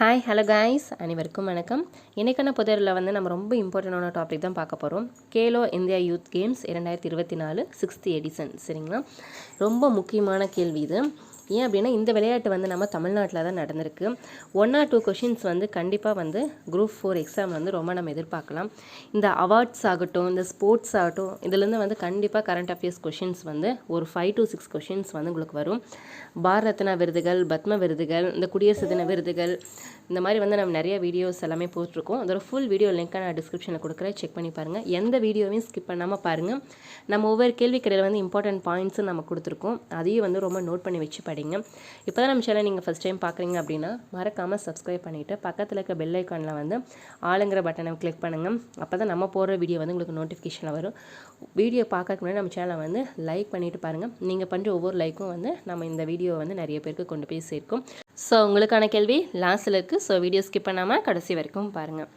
Hi hello guys அனைவருக்கும் வணக்கம். இன்றைக்கான புதரில் வந்து நம்ம ரொம்ப இம்பார்ட்டண்டான டாபிக் தான் பார்க்க போகிறோம் கேலோ இந்தியா யூத் கேம்ஸ் இரண்டாயிரத்தி இருபத்தி நாலு சிக்ஸ்த் எடிசன் சரிங்களா? ரொம்ப முக்கியமான கேள்வி இது. ஏன் அப்படின்னா இந்த விளையாட்டு வந்து நம்ம தமிழ்நாட்டில் தான் நடந்திருக்கு. ஒன் ஆர் டூ கொஷின்ஸ் வந்து கண்டிப்பாக வந்து குரூப் ஃபோர் எக்ஸாம் வந்து ரொம்ப நம்ம எதிர்பார்க்கலாம். இந்த அவார்ட்ஸ் ஆகட்டும் இந்த ஸ்போர்ட்ஸ் ஆகட்டும் இதுலேருந்து வந்து கண்டிப்பாக கரண்ட் அஃபேர்ஸ் கொஷின்ஸ் வந்து ஒரு ஃபைவ் டு சிக்ஸ் கொஷின்ஸ் வந்து உங்களுக்கு வரும். பாரத் ரத்னா விருதுகள் பத்ம விருதுகள் இந்த குடியரசு தின விருதுகள் இந்த மாதிரி வந்து நம்ம நிறைய வீடியோஸ் எல்லாமே போட்டிருக்கோம். அதோட ஃபுல் வீடியோ லிங்க்கை நான் டிஸ்கிரிப்ஷனில் கொடுக்குறேன். செக் பண்ணி பாருங்கள் எந்த வீடியோவையும் ஸ்கிப் பண்ணாமல் பாருங்கள் நம்ம ஒவ்வொரு கேள்வி கடையில் வந்து இம்பார்ட்டன்ட் பாயிண்ட்ஸும் நம்ம கொடுத்துருக்கோம். அதையும் வந்து ரொம்ப நோட் பண்ணி வச்சு படிங்க இப்போ தான் நம்ம சேனல் நீங்கள் ஃபஸ்ட் டைம் பார்க்குறீங்க அப்படின்னா மறக்காமல் சப்ஸ்கிரைப் பண்ணிவிட்டு பக்கத்தில் இருக்க பெல் ஐக்கானில் வந்து ஆளுங்கிற பட்டனை கிளிக் பண்ணுங்கள் அப்போ தான் நம்ம போடுற வீடியோ வந்து உங்களுக்கு நோட்டிஃபிகேஷனில் வரும். வீடியோ பார்க்கறதுக்கு முன்னாடி நம்ம சேனலை வந்து லைக் பண்ணிவிட்டு பாருங்கள் நீங்கள் பண்ணுற ஒவ்வொரு லைக்கும் வந்து நம்ம இந்த வீடியோவை வந்து நிறைய பேருக்கு கொண்டு போய் சேர்க்கும். ஸோ உங்களுக்கான கேள்வி லாஸ்ட்டில் இருக்குது ஸோ வீடியோ ஸ்கிப் பண்ணாமல் கடைசி வரைக்கும் பாருங்கள்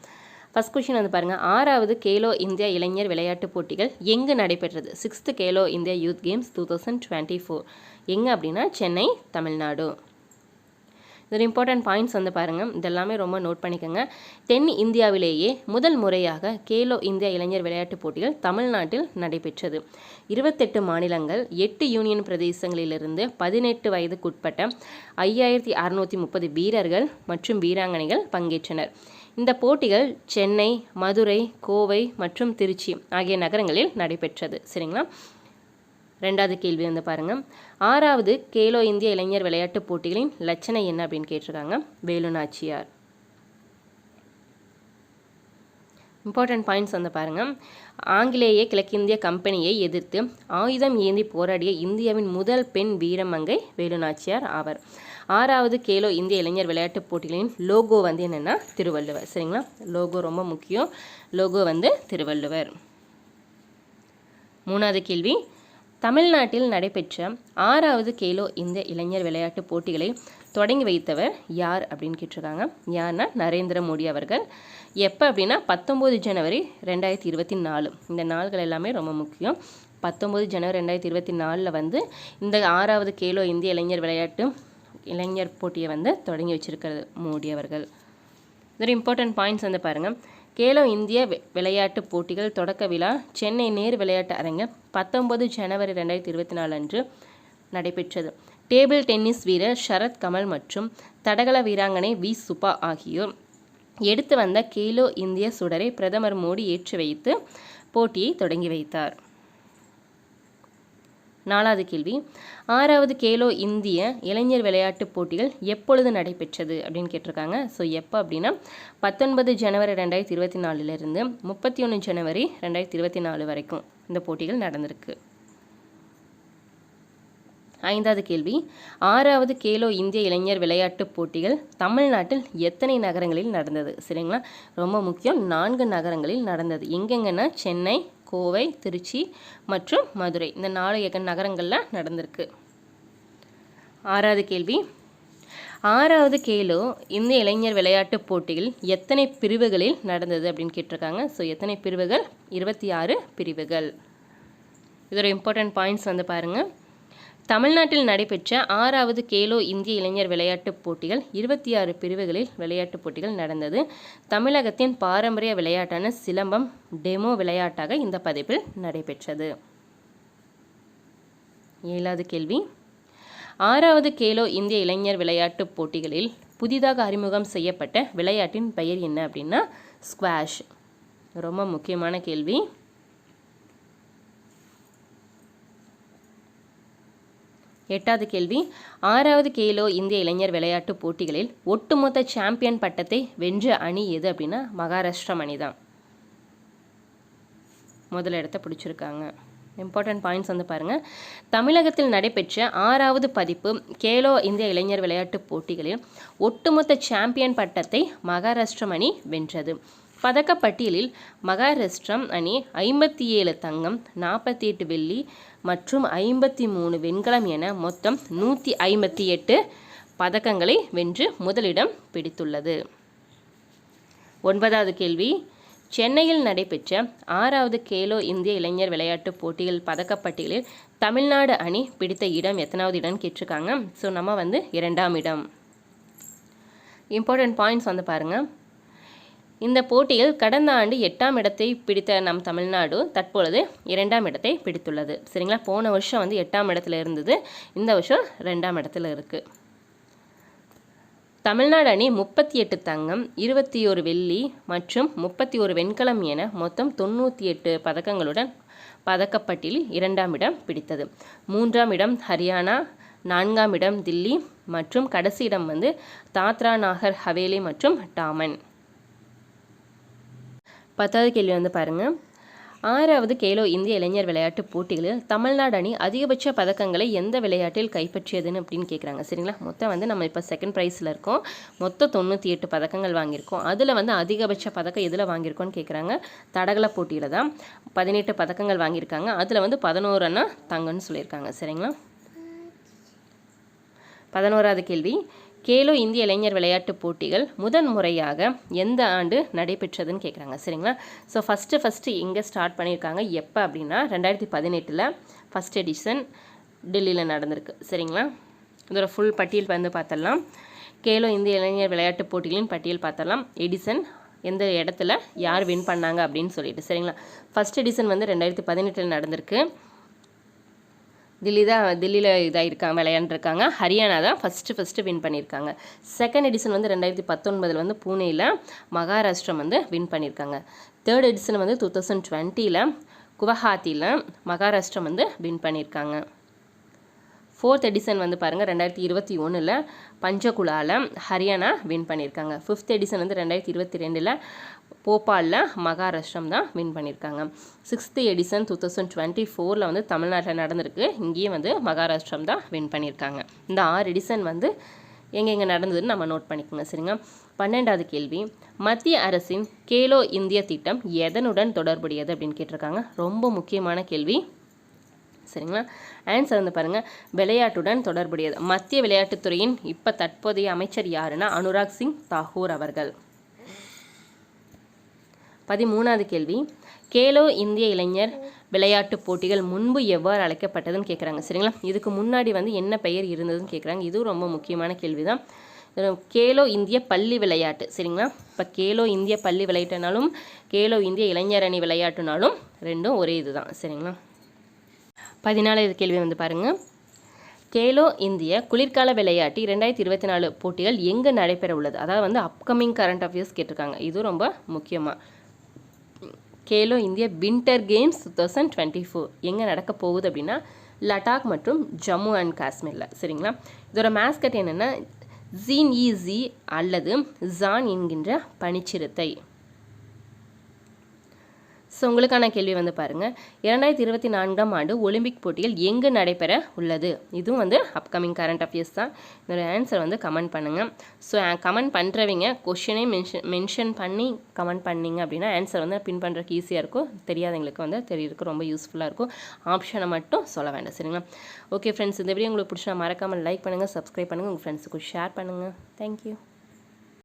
ஃபஸ்ட் கொஷின் வந்து பாருங்கள் ஆறாவது கேலோ இந்தியா இளைஞர் விளையாட்டுப் போட்டிகள் எங்கே நடைபெற்றது? Sixth Khelo India youth games two thousand twenty four எங்கே அப்படின்னா? சென்னை தமிழ்நாடு. இதில் இம்பார்ட்டன்ட் பாயிண்ட்ஸ் வந்து பாருங்கள் இதெல்லாமே ரொம்ப நோட் பண்ணிக்கோங்க. தென் இந்தியாவிலேயே முதல் முறையாக கேலோ இந்தியா இளைஞர் விளையாட்டுப் போட்டிகள் தமிழ்நாட்டில் நடைபெற்றது. இருபத்தெட்டு மாநிலங்கள் எட்டு யூனியன் பிரதேசங்களிலிருந்து பதினெட்டு வயதுக்குட்பட்ட ஐயாயிரத்தி அறுநூற்றி முப்பது வீரர்கள் மற்றும் வீராங்கனைகள் பங்கேற்றனர். இந்த போட்டிகள் சென்னை மதுரை கோவை மற்றும் திருச்சி ஆகிய நகரங்களில் நடைபெற்றது. சரிங்களா? ரெண்டாவது கேள்வி வந்து பாருங்கள் ஆறாவது கேலோ இந்திய இளைஞர் விளையாட்டுப் போட்டிகளின் லட்சணை என்ன அப்படின்னு கேட்டிருக்காங்க. வேலுநாச்சியார். இம்பார்ட்டன்ட் பாயிண்ட்ஸ் வந்து பாருங்கள் ஆங்கிலேய கிழக்கிந்திய கம்பெனியை எதிர்த்து ஆயுதம் ஏந்தி போராடிய இந்தியாவின் முதல் பெண் வீரமங்கை வேலுநாச்சியார் ஆவர். ஆறாவது கேலோ இந்திய இளைஞர் விளையாட்டுப் போட்டிகளின் லோகோ வந்து என்னென்னா திருவள்ளுவர். சரிங்களா? லோகோ ரொம்ப முக்கியம். லோகோ வந்து திருவள்ளுவர். மூணாவது கேள்வி. தமிழ்நாட்டில் நடைபெற்ற ஆறாவது கேலோ இந்திய இளைஞர் விளையாட்டுப் போட்டிகளை தொடங்கி வைத்தவர் யார் அப்படின்னு கேட்டிருக்காங்க. யார்னா நரேந்திர மோடி அவர்கள். எப்போ அப்படின்னா பத்தொம்போது ஜனவரி ரெண்டாயிரத்தி இருபத்தி நாலு. இந்த நாள்கள் எல்லாமே ரொம்ப முக்கியம். பத்தொம்போது ஜனவரி ரெண்டாயிரத்தி இருபத்தி நாலில் வந்து இந்த ஆறாவது கேலோ இந்திய இளைஞர் விளையாட்டு இளைஞர் போட்டியை வந்து தொடங்கி வச்சிருக்கிறது மோடி அவர்கள். ஒரு இம்பார்ட்டன்ட் பாயிண்ட்ஸ் வந்து பாருங்கள் கேலோ இந்திய விளையாட்டு போட்டிகள் தொடக்க விழா சென்னை நேர் விளையாட்டு அரங்கு பத்தொன்பது ஜனவரி ரெண்டாயிரத்தி இருபத்தி நாலு அன்று நடைபெற்றது. டேபிள் டென்னிஸ் வீரர் ஷரத் கமல் மற்றும் தடகள வீராங்கனை வி. சுபா ஆகியோர் எடுத்து வந்த கேலோ இந்திய சுடரை பிரதமர் மோடி ஏற்றி வைத்து போட்டியை தொடங்கி வைத்தார். நாலாவது கேள்வி. ஆறாவது கேலோ இந்திய இளைஞர் விளையாட்டுப் போட்டிகள் எப்பொழுது நடைபெற்றது அப்படின்னு கேட்டிருக்காங்க. ஸோ எப்போ அப்படின்னா பத்தொன்பது ஜனவரி ரெண்டாயிரத்தி இருபத்தி நாலுலேருந்து முப்பத்தி ஒன்று ஜனவரி ரெண்டாயிரத்தி இருபத்தி நாலு வரைக்கும் இந்த போட்டிகள் நடந்திருக்கு. ஐந்தாவது கேள்வி ஆறாவது கேலோ இந்திய இளைஞர் விளையாட்டுப் போட்டிகள் தமிழ்நாட்டில் எத்தனை நகரங்களில் நடந்தது? சரிங்களா? ரொம்ப முக்கியம். நான்கு நகரங்களில் நடந்தது. எங்கெங்கன்னா சென்னை கோவை திருச்சி மற்றும் மதுரை. இந்த நாலு நகரங்களில் நடந்திருக்கு. ஆறாவது கேள்வி. ஆறாவது கேலோ இந்திய இளைஞர் விளையாட்டுப் போட்டியில் எத்தனை பிரிவுகளில் நடந்தது அப்படின்னு கேட்டிருக்காங்க. ஸோ எத்தனை பிரிவுகள்? இருபத்தி ஆறு பிரிவுகள். இதோட இம்பார்ட்டன்ட் பாயிண்ட்ஸ் வந்து பாருங்கள் தமிழ்நாட்டில் நடைபெற்ற ஆறாவது கேலோ இந்திய இளைஞர் விளையாட்டுப் போட்டிகள் இருபத்தி ஆறு பிரிவுகளில் விளையாட்டுப் போட்டிகள் நடந்தது. தமிழகத்தின் பாரம்பரிய விளையாட்டான சிலம்பம் டெமோ விளையாட்டாக இந்த பதிப்பில் நடைபெற்றது. ஏழாவது கேள்வி. ஆறாவது கேலோ இந்திய இளைஞர் விளையாட்டுப் போட்டிகளில் புதிதாக அறிமுகம் செய்யப்பட்ட விளையாட்டின் பெயர் என்ன அப்படின்னா ஸ்குவாஷ்? ரொம்ப முக்கியமான கேள்வி. எட்டாவது கேள்வி. ஆறாவது கேலோ இந்திய இளைஞர் விளையாட்டுப் போட்டிகளில் ஒட்டுமொத்த சாம்பியன் பட்டத்தை வென்ற அணி எது அப்படின்னா மகாராஷ்டிரம் அணி தான். முதல் இடத்த பிடிச்சிருக்காங்க. இம்பார்ட்டன்ட் பாயிண்ட்ஸ் வந்து பாருங்கள் தமிழகத்தில் நடைபெற்ற ஆறாவது பதிப்பு கேலோ இந்திய இளைஞர் விளையாட்டுப் போட்டிகளில் ஒட்டுமொத்த சாம்பியன் பட்டத்தை மகாராஷ்டிரம் அணி வென்றது. பதக்கப்பட்டியலில் மகாராஷ்டிரம் அணி ஐம்பத்தி ஏழு தங்கம் நாற்பத்தி எட்டு வெள்ளி மற்றும் ஐம்பத்தி மூணு வெண்கலம் என மொத்தம் நூற்றி ஐம்பத்தி எட்டு பதக்கங்களை வென்று முதலிடம் பிடித்துள்ளது. ஒன்பதாவது கேள்வி. சென்னையில் நடைபெற்ற ஆறாவது கேலோ இந்திய இளைஞர் விளையாட்டுப் போட்டிகள் பதக்கப்பட்டியலில் தமிழ்நாடு அணி பிடித்த இடம் எத்தனாவது இடம்னு கேட்டிருக்காங்க. ஸோ நம்ம வந்து இரண்டாம் இடம். இம்பார்ட்டன்ட் பாயிண்ட்ஸ் வந்து பாருங்கள் இந்த போட்டியில் கடந்த ஆண்டு எட்டாம் இடத்தை பிடித்த நம் தமிழ்நாடு தற்பொழுது இரண்டாம் இடத்தை பிடித்துள்ளது. சரிங்களா? போன வருஷம் வந்து எட்டாம் இடத்துல இருந்தது. இந்த வருஷம் ரெண்டாம் இடத்துல இருக்குது தமிழ்நாடு அணி முப்பத்தி எட்டு தங்கம் இருபத்தி ஒரு வெள்ளி மற்றும் முப்பத்தி ஒரு வெண்கலம் என மொத்தம் தொண்ணூற்றி எட்டு பதக்கங்களுடன் பதக்கப்பட்டியலில் இரண்டாம் இடம் பிடித்தது. மூன்றாம் இடம் ஹரியானா நான்காம் இடம் தில்லி மற்றும் கடைசி இடம் வந்து தாத்ரா நாகர் ஹவேலி மற்றும் டாமன். பத்தாவது கேள்வி வந்து பாருங்கள் ஆறாவது கேலோ இந்திய இளைஞர் விளையாட்டுப் போட்டிகளில் தமிழ்நாடு அணி அதிகபட்ச பதக்கங்களை எந்த விளையாட்டில் கைப்பற்றியதுன்னு அப்படின்னு கேட்குறாங்க சரிங்களா? மொத்தம் வந்து நம்ம இப்போ செகண்ட் ப்ரைஸில் இருக்கோம். மொத்தம் தொண்ணூற்றி எட்டு பதக்கங்கள் வாங்கியிருக்கோம். அதில் வந்து அதிகபட்ச பதக்கம் எதில் வாங்கியிருக்கோம்னு கேட்குறாங்க தடகள போட்டியில் தான் பதினெட்டு பதக்கங்கள் வாங்கியிருக்காங்க. அதில் வந்து பதினோரு அண்ணா தங்கன்னு சொல்லியிருக்காங்க. சரிங்களா? பதினோராவது கேள்வி. கேலோ இந்திய இளைஞர் விளையாட்டுப் போட்டிகள் முதன் முறையாக எந்த ஆண்டு நடைபெற்றதுன்னு கேட்குறாங்க சரிங்களா? ஸோ ஃபஸ்ட்டு ஃபஸ்ட்டு எங்கே ஸ்டார்ட் பண்ணியிருக்காங்க எப்போ அப்படின்னா ரெண்டாயிரத்தி பதினெட்டில் ஃபஸ்ட் எடிஷன் டெல்லியில் நடந்திருக்கு. சரிங்களா? இதோட ஃபுல் பட்டியல் வந்து பார்த்தலாம் கேலோ இந்திய இளைஞர் விளையாட்டுப் போட்டிகளின் பட்டியல் பார்த்தலாம் எடிசன் எந்த இடத்துல யார் வின் பண்ணாங்க அப்படின்னு சொல்லிட்டு. சரிங்களா? ஃபஸ்ட் எடிசன் வந்து ரெண்டாயிரத்தி பதினெட்டில் நடந்திருக்கு. தில்லி தான் தில்லியில் இதாகிருக்காங்க விளையாண்டுருக்காங்க. ஹரியானா தான் ஃபஸ்ட்டு ஃபஸ்ட்டு வின் பண்ணியிருக்காங்க. செகண்ட் எடிஷன் வந்து ரெண்டாயிரத்தி பத்தொன்பதில் வந்து பூனேயில் மகாராஷ்டிரம் வந்து வின் பண்ணியிருக்காங்க. தேர்ட் எடிஷன் வந்து டூ தௌசண்ட் டுவெண்ட்டியில் குவஹாத்தியில் மகாராஷ்டிரம் வந்து வின் பண்ணியிருக்காங்க. ஃபோர்த் எடிஷன் வந்து பாருங்கள் ரெண்டாயிரத்தி இருபத்தி ஒன்றில் பஞ்சகுலாவில் ஹரியானா வின் பண்ணியிருக்காங்க. ஃபிஃப்த் எடிஷன் வந்து ரெண்டாயிரத்தி இருபத்தி ரெண்டில் போபாலில் மகாராஷ்டிரம் தான் வின் பண்ணியிருக்காங்க sixth edition two thousand twenty ஃபோரில் வந்து தமிழ்நாட்டில் நடந்திருக்கு. இங்கேயும் வந்து மகாராஷ்டிரம் தான் வின் பண்ணியிருக்காங்க இந்த ஆறு எடிசன் வந்து எங்கெங்கே நடந்ததுன்னு நம்ம நோட் பண்ணிக்கோங்க சரிங்க பன்னெண்டாவது கேள்வி. மத்திய அரசின் கேலோ இந்திய திட்டம் எதனுடன் தொடர்புடையது அப்படின்னு கேட்டிருக்காங்க. ரொம்ப முக்கியமான கேள்வி. சரிங்களா? ஆன்சர் வந்து பாருங்கள் விளையாட்டுடன் தொடர்புடையது. மத்திய விளையாட்டுத்துறையின் இப்போ தற்போதைய அமைச்சர் யாருன்னா அனுராக் சிங் தாகூர் அவர்கள். பதிமூணாவது கேள்வி. கேலோ இந்திய இளைஞர் விளையாட்டுப் போட்டிகள் முன்பு எவ்வாறு அழைக்கப்பட்டதுன்னு கேட்குறாங்க சரிங்களா? இதுக்கு முன்னாடி வந்து என்ன பெயர் இருந்ததுன்னு கேட்குறாங்க இதுவும் ரொம்ப முக்கியமான கேள்வி தான் கேலோ இந்திய பள்ளி விளையாட்டு. சரிங்களா? இப்போ கேலோ இந்திய பள்ளி விளையாட்டுனாலும் கேலோ இந்திய இளைஞர் அணி விளையாட்டுனாலும் ரெண்டும் ஒரே இதுதான். சரிங்களா? பதினாலாவது கேள்வி வந்து பாருங்கள் கேலோ இந்திய குளிர்கால விளையாட்டு இரண்டாயிரத்தி இருபத்தி நாலு போட்டிகள் எங்கே நடைபெற உள்ளது அதாவது வந்து அப்கமிங் கரண்ட் அஃபேர்ஸ் கேட்டிருக்காங்க. இது ரொம்ப முக்கியமாக Khelo India winter games two thousand twenty four. எங்கே நடக்க போகுது அப்படின்னா லடாக் மற்றும் ஜம்மு அண்ட் காஷ்மீரில். சரிங்களா? இதோட மேஸ்கட் என்னென்னா ஜீன் ஈஸி அல்லது ஜான் என்கின்ற பனிச்சிறுத்தை. ஸோ உங்களுக்கான கேள்வி வந்து பாருங்கள் இரண்டாயிரத்தி இருபத்தி நான்காம் ஆண்டு ஒலிம்பிக் போட்டிகள் எங்கு நடைபெற உள்ளது? இதுவும் வந்து அப்கமிங் கரண்ட் அஃபேர்ஸ் தான். இதோட ஆன்சர் வந்து கமெண்ட் பண்ணுங்கள் ஸோ கமெண்ட் பண்ணுறவங்க கொஷினே மென்ஷன் மென்ஷன் பண்ணி கமெண்ட் பண்ணிங்க அப்படின்னா ஆன்சர் வந்து பின் பண்ணுறதுக்கு ஈஸியாக இருக்கும். தெரியாதவங்களுக்கு வந்து தெரியறதுக்கு ரொம்ப யூஸ்ஃபுல்லாக இருக்கும். ஆப்ஷனை மட்டும் சொல்ல வேண்டாம். சரிங்களா? ஓகே ஃப்ரெண்ட்ஸ் இந்த வீடியோ உங்களுக்கு பிடிச்சா மறக்காமல் லைக் பண்ணுங்கள் சப்ஸ்கிரைப் பண்ணுங்கள் உங்கள் ஃப்ரெண்ட்ஸுக்கு ஷேர் பண்ணுங்கள் தேங்க்யூ